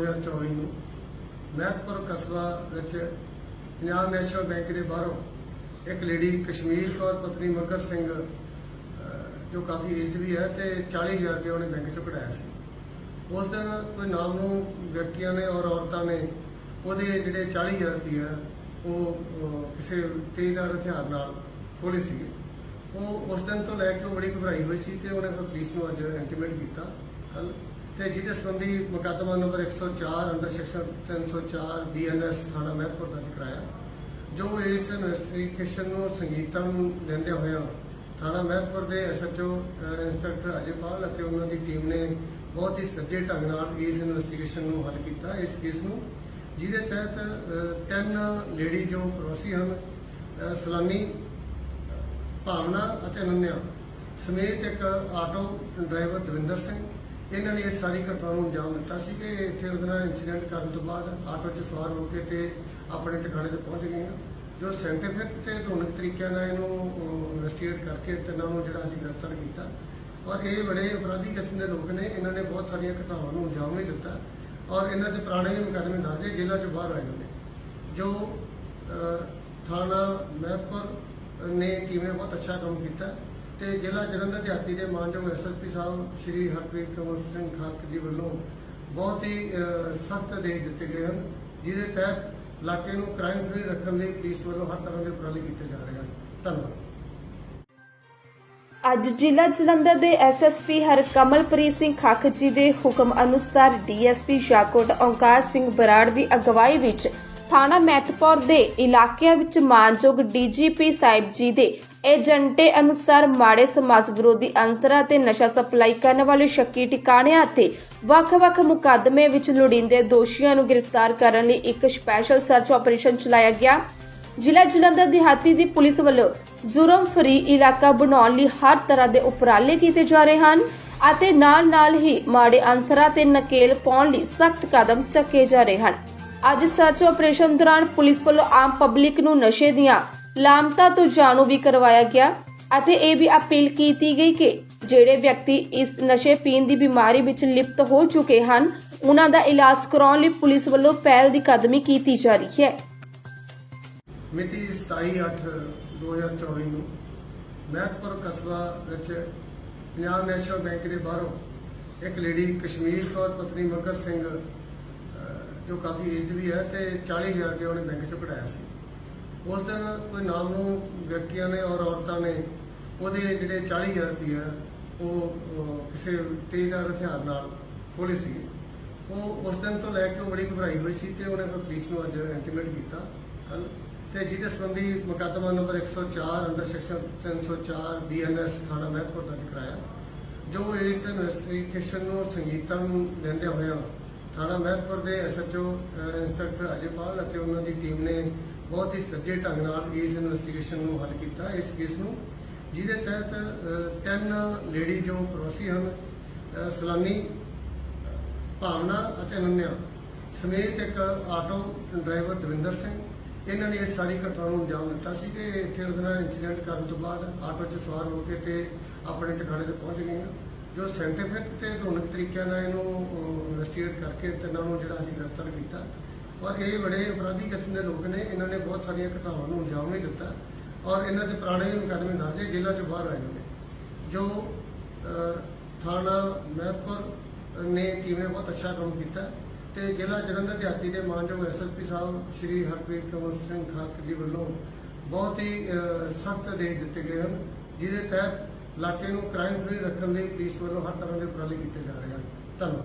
2024 ਨੂੰ ਮਹਿਕਪੁਰ ਕਸਬਾ ਵਿੱਚ ਪੰਜਾਬ ਨੈਸ਼ਨਲ ਬੈਂਕ ਦੇ ਬਾਹਰੋਂ ਇੱਕ ਲੇਡੀ ਕਸ਼ਮੀਰ ਕੌਰ ਪਤਨੀ ਮਗਰ ਸਿੰਘ ਜੋ ਕਾਫੀ ਏਜ ਵੀ ਹੈ ਤੇ 40000 ਰੁਪਏ ਉਹਨੇ ਬੈਂਕ ਚੋਂ ਕਢਾਇਆ ਸੀ। ਉਸ ਦਿਨ ਕੋਈ ਨਾਮ ਨੂੰ ਵਿਅਕਤੀਆਂ ਨੇ ਔਰ ਔਰਤਾਂ ਨੇ ਉਹਦੇ ਜਿਹੜੇ 40000 ਰੁਪਏ ਆ, ਉਹ ਕਿਸੇ ਤੇਜ਼ਦਾਰ ਹਥਿਆਰ ਨਾਲ ਖੋਲੇ ਸੀਗੇ। ਉਹ ਉਸ ਦਿਨ ਤੋਂ ਲੈ ਕੇ ਉਹ ਬੜੀ ਘਬਰਾਈ ਹੋਈ ਸੀ ਤੇ ਉਹਨੇ ਫਿਰ ਪੁਲਿਸ ਨੂੰ ਅੱਜ ਇੰਟੀਮੇਟ ਕੀਤਾ। ਕੱਲ ਤੇ ਜਿਹਦੇ ਸੰਬੰਧੀ ਮੁਕੱਦਮਾ ਨੰਬਰ 104 ਅੰਡਰ ਸੈਕਸ਼ਨ 304 ਬੀਐਨਐਸ ਥਾਣਾ ਮਹਿਤਪੁਰ ਦਰਜ ਕਰਾਇਆ। ਜੋ ਇਸ ਇਨਵੈਸਟੀਗੇਸ਼ਨ ਨੂੰ ਸੰਗੀਤਾ ਨੂੰ ਲੈਂਦੇ ਹੋਇਆ ਥਾਣਾ ਮਹਿਤਪੁਰ ਦੇ ਐਸਐਚਓ ਇੰਸਪੈਕਟਰ ਅਜੇਪਾਲ ਅਤੇ ਉਹਨਾਂ ਦੀ ਟੀਮ ਨੇ ਬਹੁਤ ਹੀ ਸੱਜੇ ਢੰਗ ਨਾਲ ਇਸ ਇਨਵੈਸਟੀਗੇਸ਼ਨ ਨੂੰ ਹੱਲ ਕੀਤਾ। ਇਸ ਕੇਸ ਨੂੰ ਜਿਹਦੇ ਤਹਿਤ ਤਿੰਨ ਲੇਡੀ ਜੋ ਪ੍ਰਵਾਸੀ ਹਨ ਅ, ਸਲਾਨੀ ਭਾਵਨਾ ਅਤੇ ਅਨੰਨਿਆ ਸਮੇਤ ਇੱਕ ਆਟੋ ਡਰਾਈਵਰ ਦਵਿੰਦਰ ਸਿੰਘ ਇਹਨਾਂ ਨੇ ਇਸ ਸਾਰੀ ਘਟਨਾ ਨੂੰ ਅੰਜਾਮ ਦਿੱਤਾ ਸੀ ਕਿ ਇੱਥੇ ਉਹਦੇ ਨਾਲ ਇਨਸੀਡੈਂਟ ਕਰਨ ਤੋਂ ਬਾਅਦ ਆਟੋ 'ਚ ਸਵਾਰ ਹੋ ਕੇ ਤੇ ਆਪਣੇ ਟਿਕਾਣੇ ਤੇ ਪਹੁੰਚ ਗਈਆਂ ਜੋ ਸਾਇੰਟੀਫਿਕ ਤੇ ਆਧੁਨਿਕ ਤਰੀਕਿਆਂ ਨਾਲ ਇਹਨੂੰ ਇਨਵੈਸਟੀਗੇਟ ਕਰਕੇ ਤਿੰਨਾਂ ਨੂੰ ਜਿਹੜਾ ਅਸੀਂ ਗ੍ਰਿਫਤਾਰ ਕੀਤਾ। ਔਰ ਇਹ ਬੜੇ ਅਪਰਾਧੀ ਕਿਸਮ ਦੇ ਲੋਕ ਨੇ, ਇਹਨਾਂ ਨੇ ਬਹੁਤ ਸਾਰੀਆਂ ਘਟਨਾਵਾਂ ਨੂੰ ਅੰਜਾਮ ਵੀ ਦਿੱਤਾ। ਔਰ ਇਹਨਾਂ ਦੇ ਪੁਰਾਣੇ ਵੀ ਮੁਕੱਦਮੇ ਦਰਜ ਹੈ ਜੇਲ੍ਹਾਂ 'ਚ ਬਾਹਰ ਆਏ ਹੋਏ ਨੇ। ਜੋ ਥਾਣਾ ਮਹਿਤਪੁਰ ਨੇ ਟੀਮ ਨੇ ਬਹੁਤ ਅੱਛਾ ਕੰਮ ਕੀਤਾ। ਤੇ ਜ਼ਿਲ੍ਹਾ ਜਲੰਧਰ ਦਿਹਾਤੀ ਦੇ ਮਾਨਯੋਗ ਐਸਐਸਪੀ ਸਾਹਿਬ, ਸ਼੍ਰੀ ਹਰਪ੍ਰੀਤ ਕਮਲ ਸਿੰਘ ਖਾਕ ਜੀ ਵੱਲੋਂ ਬਹੁਤ ਹੀ ਸਖਤ ਆਦੇਸ਼ ਦਿੱਤੇ ਗਏ ਹਨ, ਜਿਹਦੇ ਤਹਿਤ ਇਲਾਕੇ ਨੂੰ ਕ੍ਰਾਈਮ ਫ੍ਰੀ ਰੱਖਣ ਲਈ ਪੁਲਿਸ ਵੱਲੋਂ ਹਰ ਤਰ੍ਹਾਂ ਦੇ ਉਪਰਾਲੇ ਕੀਤੇ ਜਾ ਰਹੇ ਹਨ। ਧੰਨਵਾਦ। ਅੱਜ ਜ਼ਿਲ੍ਹਾ ਜਲੰਧਰ ਦੇ ਐਸਐਸਪੀ ਹਰਕਮਲਪ੍ਰੀਤ ਸਿੰਘ ਖੱਖ ਜੀ ਦੇ ਹੁਕਮ ਅਨੁਸਾਰ ਡੀਐਸਪੀ ਸ਼ਾਕੋਟ ਓਂਕਾਰ ਸਿੰਘ ਬਰਾੜ ਦੀ ਅਗਵਾਈ ਵਿੱਚ ਥਾਣਾ ਮਹਿਤਪੁਰ ਦੇ ਇਲਾਕਿਆਂ ਵਿੱਚ ਮਾਨਯੋਗ ਡੀਜੀਪੀ ਸਾਹਿਬ ਜੀ ਦੇ ਏਜੰਟੇ ਅਨੁਸਾਰ ਮਾੜੇ ਸਮਾਜ ਵਿਰੋਧੀ ਅੰਸਰਾਂ ਤੇ ਨਸ਼ਾ ਸਪਲਾਈ ਕਰਨ ਵਾਲੇ ਸ਼ੱਕੀ ਟਿਕਾਣਿਆਂ ਅਤੇ ਵੱਖ-ਵੱਖ ਮੁਕੱਦਮੇ ਵਿੱਚ ਲੋੜੀਂਦੇ ਦੋਸ਼ੀਆਂ ਨੂੰ ਗ੍ਰਿਫਤਾਰ ਕਰਨ ਲਈ ਇੱਕ ਸਪੈਸ਼ਲ ਸਰਚ ਆਪਰੇਸ਼ਨ ਚਲਾਇਆ ਗਿਆ। ਜ਼ਿਲ੍ਹਾ ਜਲੰਧਰ ਦਿਹਾਤੀ ਦੀ ਪੁਲਿਸ ਵੱਲੋਂ ਜੁਰਮ ਫਰੀ ਇਲਾਕਾ ਬਣਾਉਣ ਲਈ ਹਰ ਤਰ੍ਹਾਂ ਦੇ ਉਪਰਾਲੇ ਕੀਤੇ ਜਾ ਰਹੇ ਹਨ ਅਤੇ ਨਾਲ-ਨਾਲ ਹੀ ਮਾੜੇ ਅੰਸਰਾਂ ਤੇ ਨਕੇਲ ਪਾਉਣ ਲਈ ਸਖਤ ਕਦਮ ਚੱਕੇ ਜਾ ਰਹੇ ਹਨ। ਅੱਜ ਸਰਚ ਆਪਰੇਸ਼ਨ ਦੌਰਾਨ ਪੁਲਿਸ ਵੱਲੋਂ ਆਮ ਪਬਲਿਕ ਨੂੰ ਨਸ਼ੇ ਦੀਆਂ ਲਾਮਤਾਂ ਤੋਂ ਜਾਣੂ ਵੀ ਕਰਵਾਇਆ ਗਿਆ ਅਤੇ ਇਹ ਵੀ ਅਪੀਲ ਕੀਤੀ ਗਈ ਕਿ ਜਿਹੜੇ ਵਿਅਕਤੀ ਇਸ ਨਸ਼ੇ ਪੀਣ ਦੀ ਬਿਮਾਰੀ ਵਿੱਚ ਲਿਪਤ ਹੋ ਚੁੱਕੇ ਹਨ ਉਹਨਾਂ ਦਾ ਇਲਾਜ ਕਰਾਉਣ ਲਈ ਪੁਲਿਸ ਵੱਲੋਂ ਪਹਿਲ ਦੀ ਕਦਮੀ ਕੀਤੀ ਜਾ ਰਹੀ ਹੈ। ਮਿਤੀ 27/8/2024 ਨੂੰ ਮਹਿਤਪੁਰ ਕਸਬਾ ਵਿੱਚ ਪੰਜਾਬ ਨੈਸ਼ਨਲ ਬੈਂਕ ਦੇ ਬਾਹਰੋਂ ਇੱਕ ਲੇਡੀ ਕਸ਼ਮੀਰ ਕੌਰ ਪਤਨੀ ਮਗਰ ਸਿੰਘ ਅਹ, ਜੋ ਕਾਫੀ ਏਜ ਵੀ ਹੈ ਤੇ 40000 ਰੁਪਏ ਉਹਨੇ ਬੈਂਕ ਚੋਂ ਕਢਾਇਆ ਸੀ। ਉਸ ਦਿਨ ਕੋਈ ਨਾਮ ਨੂੰ ਵਿਅਕਤੀਆਂ ਨੇ ਔਰ ਔਰਤਾਂ ਨੇ ਉਹਦੇ ਜਿਹੜੇ 40000 ਰੁਪਏ ਉਹ ਕਿਸੇ ਤੇਜ਼ਦਾਰ ਹਥਿਆਰ ਨਾਲ ਖੋਲੇ ਸੀਗੇ। ਉਹ ਉਸ ਦਿਨ ਤੋਂ ਲੈ ਕੇ ਉਹ ਬੜੀ ਘਬਰਾਈ ਹੋਈ ਸੀ ਤੇ ਉਹਨੇ ਫਿਰ ਪੁਲਿਸ ਨੂੰ ਅੱਜ ਇੰਟੀਮੇਟ ਕੀਤਾ ਕੱਲ ਤੇ ਜਿਹਦੇ ਸੰਬੰਧੀ ਮੁਕੱਦਮਾ ਨੰਬਰ 104 ਅੰਡਰ ਸੈਕਸ਼ਨ 304 ਬੀਐਨਐਸ ਥਾਣਾ ਮਹਿਤਪੁਰ ਦਰਜ ਕਰਾਇਆ। ਜੋ ਇਸ ਇਨਵੈਸਟੀਗੇਸ਼ਨ ਨੂੰ ਸੰਗੀਤਾ ਨੂੰ ਲੈਂਦੇ ਹੋਇਆ ਥਾਣਾ ਮਹਿਤਪੁਰ ਦੇ ਐਸਐਚਓ ਇੰਸਪੈਕਟਰ ਅਜੇਪਾਲ ਅਤੇ ਉਹਨਾਂ ਦੀ ਟੀਮ ਨੇ ਬਹੁਤ ਹੀ ਸੱਜੇ ਢੰਗ ਨਾਲ ਇਸ ਇਨਵੈਸਟੀਗੇਸ਼ਨ ਨੂੰ ਹੱਲ ਕੀਤਾ ਇਸ ਕੇਸ ਨੂੰ। ਜਿਹਦੇ ਤਹਿਤ ਅ, ਤਿੰਨ ਲੇਡੀ ਜੋ ਪ੍ਰਵਾਸੀ ਹਨ ਸਲਾਨੀ ਭਾਵਨਾ ਅਤੇ ਅਨੰਨਿਆ ਸਮੇਤ ਇੱਕ ਆਟੋ ਡਰਾਈਵਰ ਦਵਿੰਦਰ ਸਿੰਘ। ਇਹਨਾਂ ਨੇ ਇਸ ਸਾਰੀ ਘਟਨਾ ਨੂੰ ਅੰਜਾਮ ਦਿੱਤਾ ਸੀ ਕਿ ਇੱਥੇ ਉਹਦੇ ਨਾਲ ਇਨਸੀਡੈਂਟ ਕਰਨ ਤੋਂ ਬਾਅਦ ਆਟੋ 'ਚ ਸਵਾਰ ਹੋ ਕੇ ਤੇ ਆਪਣੇ ਟਿਕਾਣੇ ਤੇ ਪਹੁੰਚ ਗਈਆਂ। ਜੋ ਸਾਇੰਟੀਫਿਕ ਤੇ ਆਧੁਨਿਕ ਤਰੀਕਿਆਂ ਨਾਲ ਇਹਨੂੰ ਇਨਵੈਸਟੀਗੇਟ ਕਰਕੇ ਤਿੰਨਾਂ ਨੂੰ ਜਿਹੜਾ ਅਸੀਂ ਗ੍ਰਿਫਤਾਰ ਕੀਤਾ। ਔਰ ਇਹ ਬੜੇ ਅਪਰਾਧੀ ਕਿਸਮ ਦੇ ਲੋਕ ਨੇ, ਇਹਨਾਂ ਨੇ ਬਹੁਤ ਸਾਰੀਆਂ ਘਟਨਾਵਾਂ ਨੂੰ ਅੰਜਾਮ ਵੀ ਦਿੱਤਾ ਔਰ ਇਹਨਾਂ ਦੇ ਪੁਰਾਣੇ ਵੀ ਮੁਕੱਦਮੇ ਦਰਜ ਜ਼ਿਲ੍ਹਾ ਚ ਬਾਹਰ ਆਏ ਹੋਏ ਨੇ। ਜੋ ਥਾਣਾ ਮਹਿਤਪੁਰ ਨੇ ਟੀਮ ਨੇ ਬਹੁਤ ਅੱਛਾ ਕੰਮ ਕੀਤਾ ਤੇ ਜ਼ਿਲ੍ਹਾ ਜਲੰਧਰ ਦਿਹਾਤੀ ਦੇ ਮਾਨਯੋਗ ਐਸਐਸਪੀ ਸਾਹਿਬ ਸ਼੍ਰੀ ਹਰਪ੍ਰੀਤ ਕਮਲ ਸਿੰਘ ਖਾਕ ਜੀ ਵੱਲੋਂ ਬਹੁਤ ਹੀ ਸਖਤ ਆਦੇਸ਼ ਦਿੱਤੇ ਗਏ ਹਨ, ਜਿਹਦੇ ਤਹਿਤ ਇਲਾਕੇ ਨੂੰ ਕ੍ਰਾਈਮ ਫ੍ਰੀ ਰੱਖਣ ਲਈ ਪੁਲਿਸ ਵੱਲੋਂ ਹਰ ਤਰ੍ਹਾਂ ਦੇ ਉਪਰਾਲੇ ਕੀਤੇ ਜਾ ਰਹੇ ਹਨ। ਧੰਨਵਾਦ।